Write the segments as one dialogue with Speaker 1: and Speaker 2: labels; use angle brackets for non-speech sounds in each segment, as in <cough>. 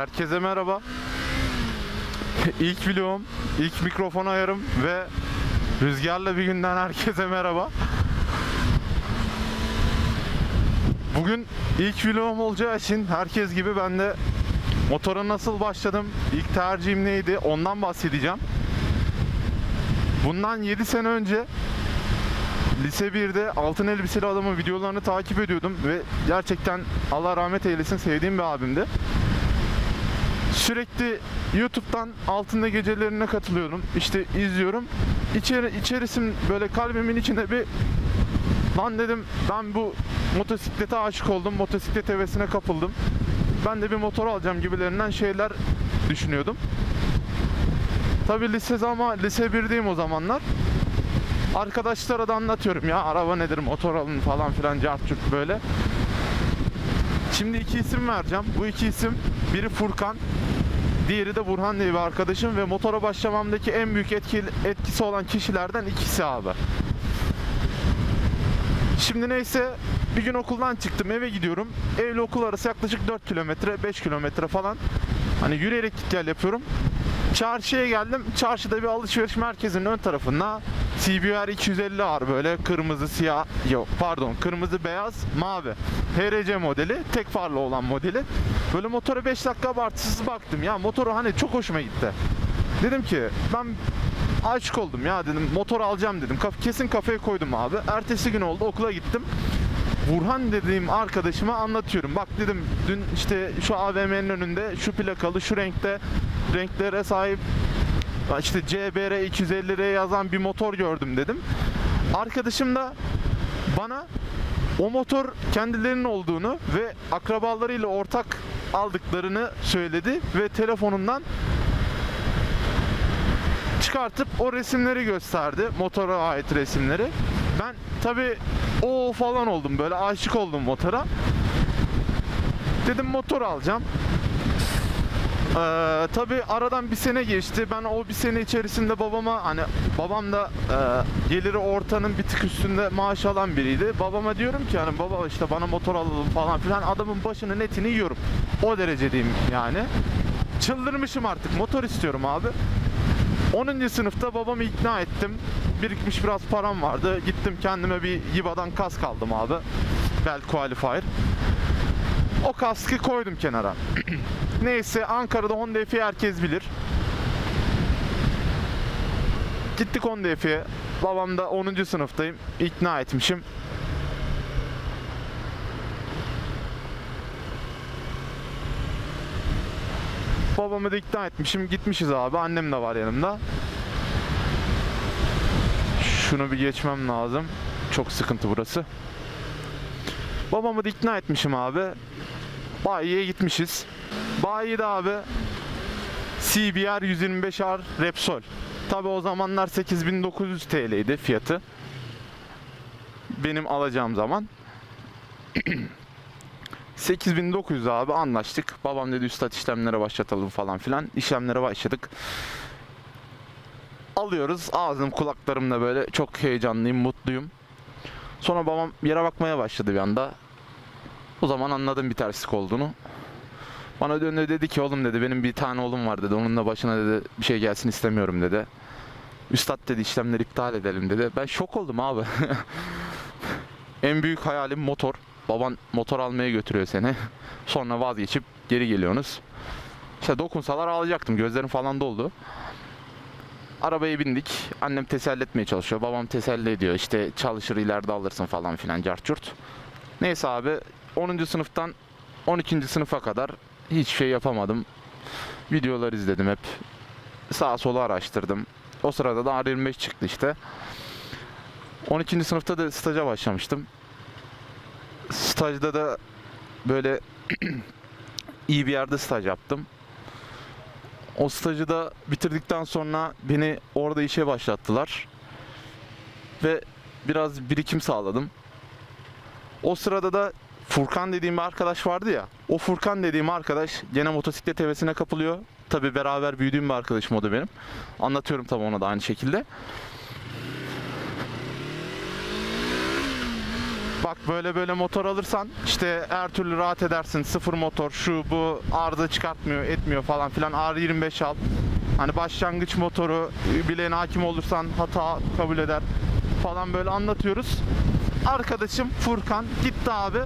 Speaker 1: Herkese merhaba. İlk vlogum, ilk mikrofon ayarım ve rüzgarla bir günden herkese merhaba. Bugün ilk vlogum olacağı için herkes gibi ben de motora nasıl başladım, ilk tercihim neydi ondan bahsedeceğim. Bundan 7 sene önce Lise 1'de altın elbiseli adamın videolarını takip ediyordum ve gerçekten Allah rahmet eylesin sevdiğim bir abimdi. Sürekli YouTube'dan altında gecelerine katılıyorum. İşte izliyorum. İçeri, içerisim böyle kalbimin içinde bir lan dedim ben bu motosiklete aşık oldum. Motosiklet hevesine kapıldım. Ben de bir motor alacağım gibilerinden şeyler düşünüyordum. Tabi lise ama lise 1'deyim o zamanlar. Arkadaşlara da anlatıyorum ya araba nedir motor alın falan filan cart böyle. Şimdi iki isim vereceğim. Bu iki isim biri Furkan, diğeri de Burhan diye bir arkadaşım ve motora başlamamdaki en büyük etki, etkisi olan kişilerden ikisi abi. Şimdi neyse bir gün okuldan çıktım eve gidiyorum. Evle okul arası yaklaşık 4 kilometre 5 kilometre falan. Hani yürüyerek git yapıyorum. Çarşıya geldim. Çarşıda bir alışveriş merkezinin ön tarafında CBR 250 var böyle kırmızı siyah yok pardon kırmızı beyaz mavi. HRC modeli tek farlı olan modeli. Böyle motora 5 dakika abartısız baktım. Ya motoru hani çok hoşuma gitti. Dedim ki ben aşık oldum ya. Dedim motor alacağım. Dedim. Kesin kafaya koydum abi. Ertesi gün oldu okula gittim Burhan dediğim arkadaşıma anlatıyorum. Bak dedim dün işte şu AVM'nin önünde şu plakalı şu renkte renklere sahip işte CBR 250R yazan bir motor gördüm dedim. Arkadaşım da bana o motor kendilerinin olduğunu ve akrabalarıyla ortak aldıklarını söyledi ve telefonundan çıkartıp o resimleri gösterdi. Motora ait resimleri. Ben tabi o falan oldum böyle aşık oldum motora. Dedim motor alacağım. Ee, tabi aradan bir sene geçti. Ben o bir sene içerisinde babama hani babam da e, geliri ortanın bir tık üstünde maaş alan biriydi. Babama diyorum ki hani baba işte bana motor alalım falan filan adamın başının etini yiyorum. O derece diyeyim yani. Çıldırmışım artık motor istiyorum abi. 10. sınıfta babamı ikna ettim. Birikmiş biraz param vardı. Gittim kendime bir Yiba'dan kask aldım abi. Bel Qualifier. O kaskı koydum kenara. <clears throat> Neyse Ankara'da Honda F'i herkes bilir. Gittik Honda F'ye. Babam da 10. sınıftayım. İkna etmişim. Babamı da ikna etmişim. Gitmişiz abi. Annem de var yanımda. Şunu bir geçmem lazım. Çok sıkıntı burası. Babamı da ikna etmişim abi. Bayiye gitmişiz. Bayi'de abi CBR 125R Repsol. Tabi o zamanlar 8900 TL'ydi fiyatı. Benim alacağım zaman. <clears throat> 8900 abi anlaştık. Babam dedi üstad işlemlere başlatalım falan filan. İşlemlere başladık. Alıyoruz. Ağzım kulaklarımda böyle çok heyecanlıyım, mutluyum. Sonra babam yere bakmaya başladı bir anda. O zaman anladım bir terslik olduğunu. Bana döndü dedi ki oğlum dedi benim bir tane oğlum var dedi. Onun da başına dedi bir şey gelsin istemiyorum dedi. Üstad dedi işlemleri iptal edelim dedi. Ben şok oldum abi. <laughs> en büyük hayalim motor. Baban motor almaya götürüyor seni. <laughs> Sonra vazgeçip geri geliyorsunuz. İşte dokunsalar alacaktım. Gözlerim falan doldu. Arabaya bindik. Annem teselli etmeye çalışıyor. Babam teselli ediyor. İşte çalışır ileride alırsın falan filan carçurt. Neyse abi 10. sınıftan 12. sınıfa kadar hiç şey yapamadım. Videolar izledim hep. Sağa sola araştırdım. O sırada da R25 çıktı işte. 12. sınıfta da staja başlamıştım. Stajda da böyle <clears throat> iyi bir yerde staj yaptım. O stajı da bitirdikten sonra beni orada işe başlattılar. Ve biraz birikim sağladım. O sırada da Furkan dediğim bir arkadaş vardı ya. O Furkan dediğim arkadaş gene motosiklet hevesine kapılıyor. Tabi beraber büyüdüğüm bir arkadaşım o da benim. Anlatıyorum tabi ona da aynı şekilde. Bak böyle böyle motor alırsan işte her türlü rahat edersin. Sıfır motor şu bu arıza çıkartmıyor etmiyor falan filan. R25 al. Hani başlangıç motoru bileğine hakim olursan hata kabul eder falan böyle anlatıyoruz. Arkadaşım Furkan gitti abi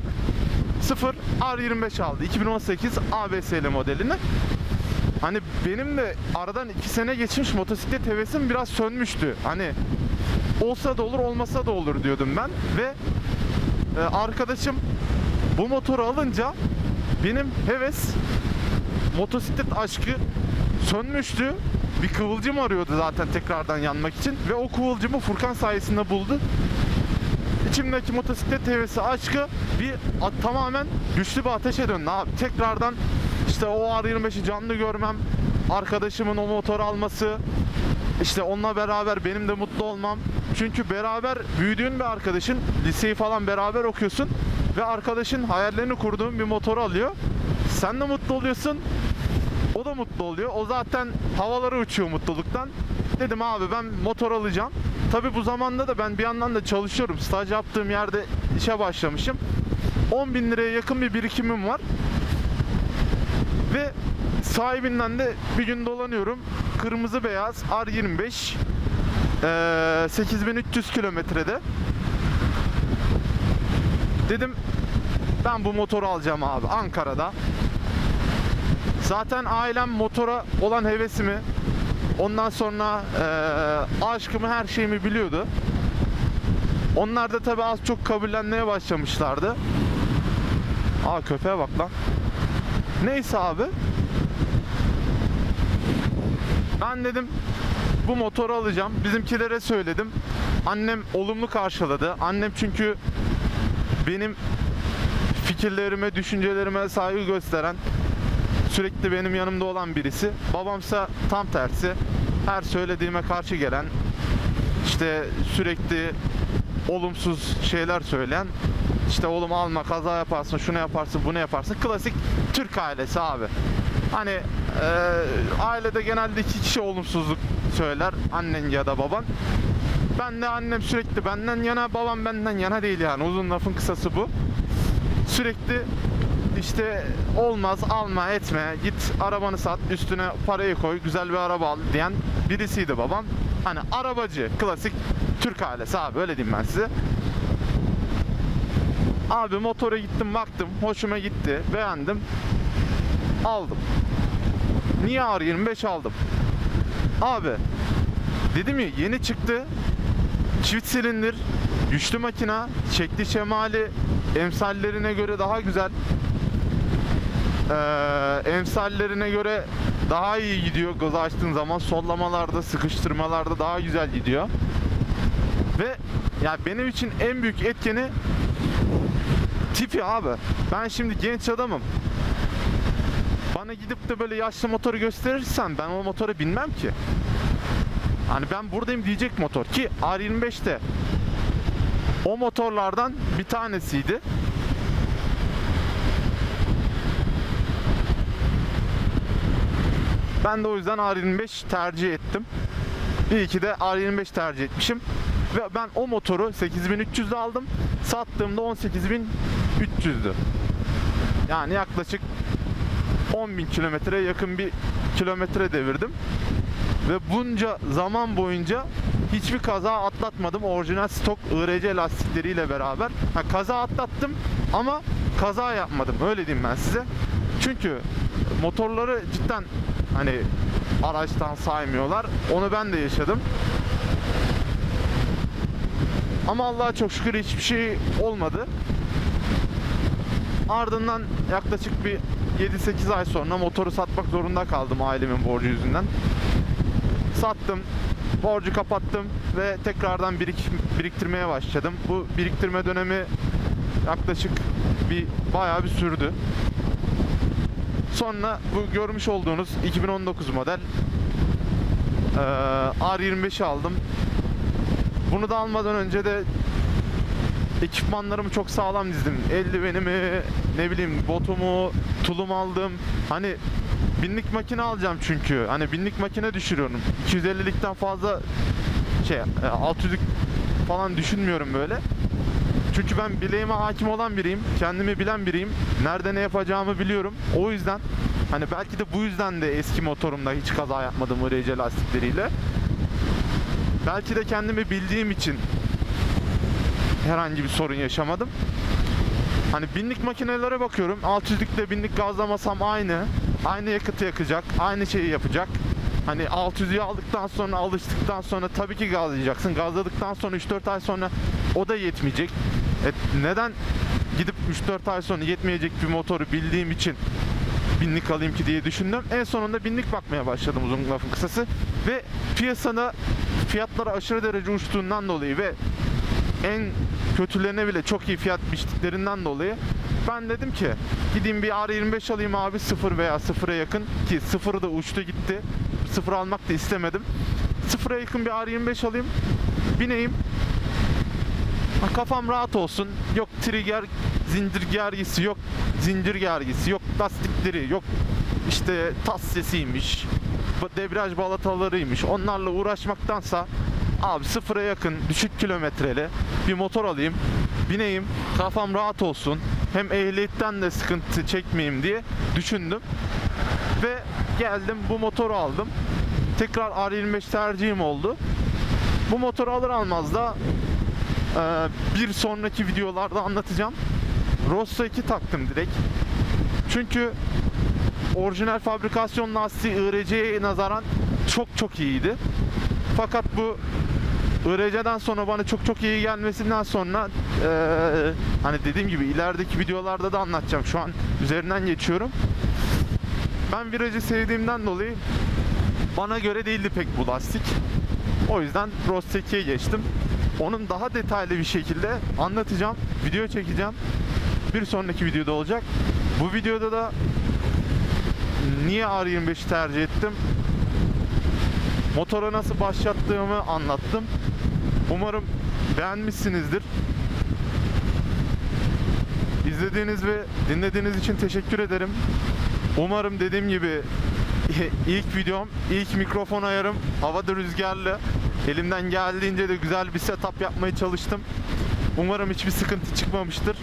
Speaker 1: 0 R25 aldı. 2018 ABS'li modelini. Hani benim de aradan 2 sene geçmiş motosiklet hevesim biraz sönmüştü. Hani olsa da olur olmasa da olur diyordum ben ve e, arkadaşım bu motoru alınca benim heves motosiklet aşkı sönmüştü. Bir kıvılcım arıyordu zaten tekrardan yanmak için ve o kıvılcımı Furkan sayesinde buldu. İçimdeki motosiklet hevesi aşkı bir a- tamamen güçlü bir ateşe döndü abi. Tekrardan işte o R25'i canlı görmem, arkadaşımın o motoru alması, işte onunla beraber benim de mutlu olmam. Çünkü beraber büyüdüğün bir arkadaşın, liseyi falan beraber okuyorsun ve arkadaşın hayallerini kurduğun bir motoru alıyor. Sen de mutlu oluyorsun, o da mutlu oluyor. O zaten havalara uçuyor mutluluktan. Dedim abi ben motor alacağım. Tabi bu zamanda da ben bir yandan da çalışıyorum. Staj yaptığım yerde işe başlamışım. 10 bin liraya yakın bir birikimim var. Ve sahibinden de bir gün dolanıyorum. Kırmızı beyaz R25 eee, 8300 kilometrede. Dedim ben bu motoru alacağım abi Ankara'da. Zaten ailem motora olan hevesimi, ondan sonra eee, aşkımı, her şeyimi biliyordu. Onlar da tabii az çok kabullenmeye başlamışlardı. Aa köpeğe bak lan. Neyse abi. Ben dedim bu motoru alacağım. Bizimkilere söyledim. Annem olumlu karşıladı. Annem çünkü benim fikirlerime, düşüncelerime saygı gösteren, sürekli benim yanımda olan birisi. Babamsa tam tersi. Her söylediğime karşı gelen, işte sürekli olumsuz şeyler söyleyen, işte oğlum alma kaza yaparsın, şunu yaparsın, bunu yaparsın. Klasik Türk ailesi abi. Hani eee, ailede genelde iki kişi olumsuzluk söyler. Annen ya da baban. Ben de annem sürekli benden yana, babam benden yana değil yani. Uzun lafın kısası bu. Sürekli işte olmaz alma etme git arabanı sat üstüne parayı koy güzel bir araba al diyen birisiydi babam. Hani arabacı klasik Türk ailesi abi öyle diyeyim ben size. Abi motora gittim baktım hoşuma gitti beğendim aldım. Niye R25 aldım? Abi dedim ya yeni çıktı. Çift silindir güçlü makina şekli şemali emsallerine göre daha güzel. Ee, emsallerine göre daha iyi gidiyor. Gaz açtığın zaman sollamalarda sıkıştırmalarda daha güzel gidiyor. Ve ya benim için en büyük etkeni tipi abi. Ben şimdi genç adamım bana gidip de böyle yaşlı motoru gösterirsen ben o motora binmem ki hani ben buradayım diyecek motor ki R25'te o motorlardan bir tanesiydi Ben de o yüzden R25 tercih ettim. İyi ki de R25 tercih etmişim. Ve ben o motoru 8300'de aldım. Sattığımda 18300'dü. Yani yaklaşık 10.000 kilometreye yakın bir kilometre devirdim. Ve bunca zaman boyunca hiçbir kaza atlatmadım. Orijinal stok IRC lastikleriyle beraber. Ha, kaza atlattım ama kaza yapmadım. Öyle diyeyim ben size. Çünkü motorları cidden hani araçtan saymıyorlar. Onu ben de yaşadım. Ama Allah'a çok şükür hiçbir şey olmadı. Ardından yaklaşık bir 7-8 ay sonra motoru satmak zorunda kaldım ailemin borcu yüzünden. Sattım, borcu kapattım ve tekrardan birik, biriktirmeye başladım. Bu biriktirme dönemi yaklaşık bir bayağı bir sürdü. Sonra bu görmüş olduğunuz 2019 model eee, R25'i aldım. Bunu da almadan önce de ekipmanlarımı çok sağlam dizdim. Eldivenimi, ne bileyim botumu, tulum aldım. Hani binlik makine alacağım çünkü. Hani binlik makine düşürüyorum. 250'likten fazla şey e, 600'lük falan düşünmüyorum böyle. Çünkü ben bileğime hakim olan biriyim. Kendimi bilen biriyim. Nerede ne yapacağımı biliyorum. O yüzden hani belki de bu yüzden de eski motorumda hiç kaza yapmadım IRC lastikleriyle. Belki de kendimi bildiğim için herhangi bir sorun yaşamadım. Hani binlik makinelere bakıyorum. 600'lükle binlik gazlamasam aynı. Aynı yakıtı yakacak. Aynı şeyi yapacak. Hani 600'ü aldıktan sonra alıştıktan sonra tabii ki gazlayacaksın. Gazladıktan sonra 3-4 ay sonra o da yetmeyecek. E, neden gidip 3-4 ay sonra yetmeyecek bir motoru bildiğim için binlik alayım ki diye düşündüm. En sonunda binlik bakmaya başladım uzun lafın kısası. Ve piyasada fiyatları aşırı derece uçtuğundan dolayı ve en kötülerine bile çok iyi fiyat biçtiklerinden dolayı ben dedim ki gideyim bir R25 alayım abi sıfır veya sıfıra yakın ki sıfırı da uçtu gitti. Sıfır almak da istemedim. Sıfıra yakın bir R25 alayım. Bineyim. Kafam rahat olsun. Yok trigger zincir gergisi yok. Zincir gergisi yok. Lastikleri yok. İşte tas sesiymiş. Debriyaj balatalarıymış. Onlarla uğraşmaktansa abi sıfıra yakın düşük kilometreli bir motor alayım. Bineyim. Kafam rahat olsun. Hem ehliyetten de sıkıntı çekmeyeyim diye düşündüm. Ve geldim bu motoru aldım. Tekrar R25 tercihim oldu. Bu motoru alır almaz da ee, bir sonraki videolarda anlatacağım. Rosso 2 taktım direkt. Çünkü orijinal fabrikasyon lastiği IRC'ye nazaran çok çok iyiydi. Fakat bu IRC'den sonra bana çok çok iyi gelmesinden sonra eee, hani dediğim gibi ilerideki videolarda da anlatacağım. Şu an üzerinden geçiyorum. Ben virajı sevdiğimden dolayı bana göre değildi pek bu lastik. O yüzden Rosso 2'ye geçtim. Onun daha detaylı bir şekilde anlatacağım. Video çekeceğim. Bir sonraki videoda olacak. Bu videoda da niye R25'i tercih ettim? Motora nasıl başlattığımı anlattım. Umarım beğenmişsinizdir. İzlediğiniz ve dinlediğiniz için teşekkür ederim. Umarım dediğim gibi <laughs> ilk videom, ilk mikrofon ayarım havada rüzgarlı. Elimden geldiğince de güzel bir setup yapmaya çalıştım. Umarım hiçbir sıkıntı çıkmamıştır.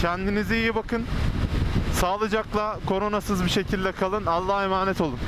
Speaker 1: Kendinize iyi bakın. Sağlıcakla, koronasız bir şekilde kalın. Allah'a emanet olun.